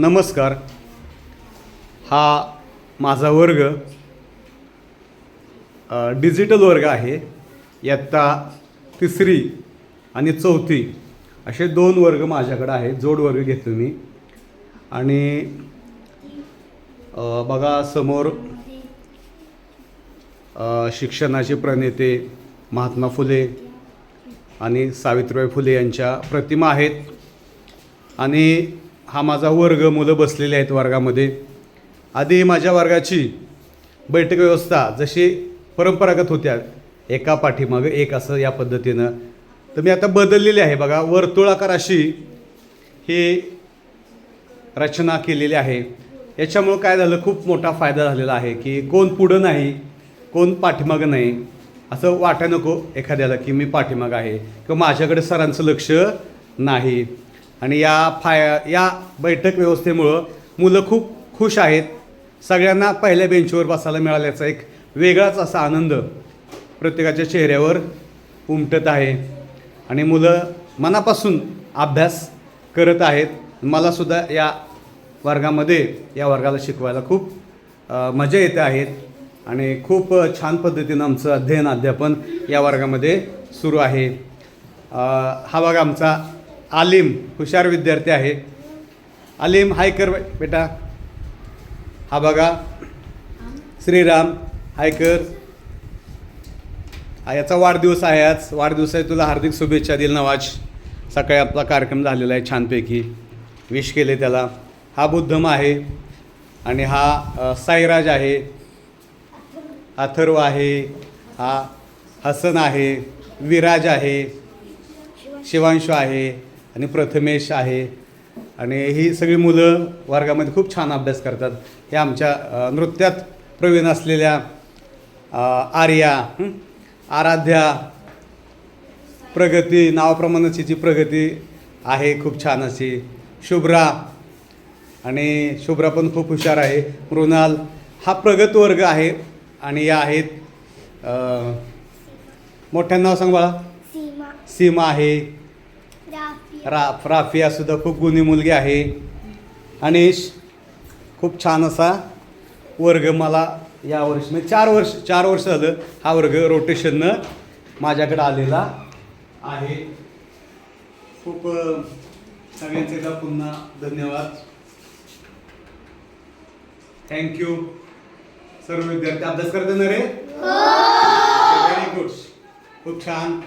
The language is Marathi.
नमस्कार. हा माझा वर्ग डिजिटल वर्ग आहे. इयत्ता तिसरी आणि चौथी असे दोन वर्ग माझ्याकडे आहेत. जोड वर्ग घेतो मी. आणि बघा समोर शिक्षणाचे प्रणेते महात्मा फुले आणि सावित्रीबाई फुले यांच्या प्रतिमा आहेत. आणि हा माझा वर्ग मुलं बसलेले आहेत वर्गामध्ये. आधी माझ्या वर्गाची बैठक व्यवस्था जशी परंपरागत होत्या एका पाठीमागं एक असं या पद्धतीनं. तर मी आता बदललेली आहे. बघा वर्तुळाकार अशी ही रचना केलेली आहे. याच्यामुळं काय झालं खूप मोठा फायदा झालेला आहे की कोण पुढं नाही कोण पाठीमागं नाही असं वाटा नको एखाद्याला की मी पाठीमागं आहे. किंवा माझ्याकडे सरांचं लक्ष नाही. आणि या फाय या बैठक व्यवस्थेमुळं मुलं खूप खुश आहेत. सगळ्यांना पहिल्या बेंचवर बसायला मिळाल्याचा एक वेगळाच असा आनंद प्रत्येकाच्या चेहऱ्यावर उमटत आहे. आणि मुलं मनापासून अभ्यास करत आहेत. मलासुद्धा या वर्गामध्ये या वर्गाला शिकवायला खूप मजा येते आहेत आणि खूप छान पद्धतीनं आमचं अध्ययन अध्यापन या वर्गामध्ये सुरू आहे. हा बघा आमचा आलिम हुशार विद्यार्थी आहे. आलिम हाय कर बेटा. हा बघा. श्रीराम हाय कर याचा वाढदिवस आहे आज. वाढदिवस आहे तुला हार्दिक शुभेच्छा दिल नवाज. सकाळी आपला कार्यक्रम झालेला आहे छानपैकी. विश केले त्याला. हा बुद्धम आहे. आणि हा साईराज आहे. अथर्व आहे. हा हसन आहे. विराज आहे. शिवांशू आहे. आणि प्रथमेश आहे. आणि ही सगळी मुलं वर्गामध्ये खूप छान अभ्यास करतात. हे आमच्या नृत्यात प्रवीण असलेल्या आर्या? आराध्या प्रगती नावाप्रमाणेच हिची प्रगती आहे खूप छान अशी. शुभ्रा. आणि शुभ्रा पण खूप हुशार आहे. मृणाल हा प्रगत वर्ग आहे आणि या आहेत मोठ्यानं नाव सांग बाळा. सीमा. सीमा आहे. राफी रा राफिया सुद्धा खूप गुणी मुलगी आहे. अनिश खूप छान असा वर्ग मला या वर्षी म्हणजे चार वर्ष चार वर्ष झालं हा वर्ग रोटेशननं माझ्याकडे आलेला आहे. खूप सगळ्यांचे एकदा पुन्हा धन्यवाद. थँक्यू सर्व विद्यार्थी अभ्यास करते ना रे? व्हेरी गुड खूप छान.